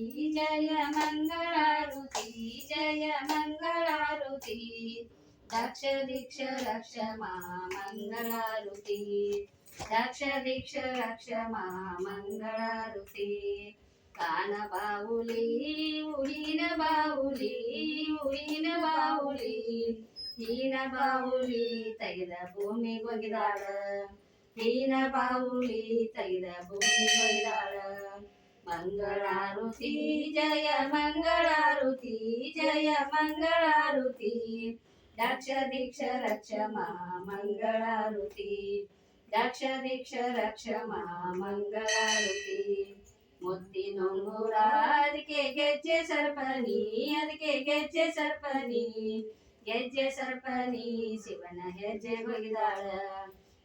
जय मंगळारुती जय मंगळारुती दक्ष दीक्ष रक्ष मा मंगळारुती दक्ष दीक्ष रक्ष मा मंगळारुती कान बाहुली उडीन बाहुली उडीन बाहुली ಹೀನ ಬಾವುಲಿ ತೆಗೆದ ಭೂಮಿ ಒಗಿದಾಳ ಹೀನ ಬಾವುಲಿ ತೆಗೆದ ಭೂಮಿ ಒಗಿದಾಳ ಮಂಗಳಾರುತಿ ಜಯ ಮಂಗಳಾರುತಿ ಜಯ ಮಂಗಳಾರುತಿ ದಕ್ಷ ದೀಕ್ಷ ರಕ್ಷ ಮಾ ಮಂಗಳಾರುತಿ ದಕ್ಷ ದೀಕ್ಷ ರಕ್ಷ ಮಾ ಮಂಗಳಾರುತಿ ಮುತ್ತಿನೊಂಗುರ ಅದಕ್ಕೆ ಗೆಜ್ಜೆ ಸರ್ಪನಿ ಅದಕ್ಕೆ ಗೆಜ್ಜೆ ಸರ್ಪನಿ ಗೆಜ್ಜೆ ಸರ್ಪನಿ ಶಿವನ ಹೆಜ್ಜೆ ಹೋಗಿದಾಳ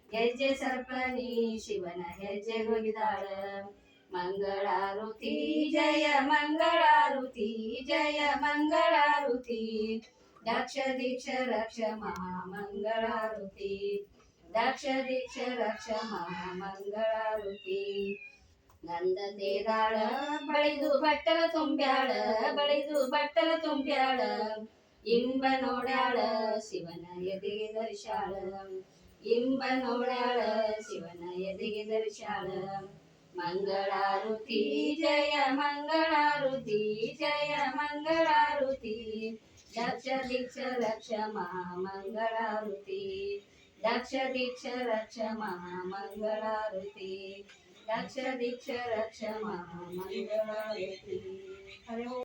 ಗೆಜ್ಜೆ ಸರ್ಪನಿ ಶಿವನ ಹೆಜ್ಜೆ ಹೋಗಿದಾಳ ಮಂಗಳಾರುತಿ ಜಯ ಮಂಗಳಾರುತಿ ಜಯ ಮಂಗಳಾರುತಿ ದಕ್ಷ ದೀಕ್ಷ ರಕ್ಷ ಮಹಾ ಮಂಗಳಾರುತಿ ದಕ್ಷ ದೀಕ್ಷ ರಕ್ಷ ಮಹಾ ಮಂಗಳಾರುತಿ ನಂದ ತೇದಾಳ ಬಳಿದು ಬಟ್ಟಲ ತುಂಬ್ಯಾಳ ಬಳಿದು ಬಟ್ಟಲ ತುಂಬ್ಯಾಳ ಇಂಬ ನೋಡ್ಯಾಳ ಶಿವನ ಎದೆಗೆ ದರ್ಶಾಳ ಇಂಬ ನೋಡ್ಯಾಳ ಶಿವನ ಎದೆಗೆ ದರ್ಶಾಳ मंगळारुती जय मंगळारुती जय मंगळारुती दक्ष दीक्ष रक्ष महामंगळारुती दक्ष दीक्ष रक्ष महामंगळारुती दक्ष दीक्ष रक्ष महामंगळारुती हरे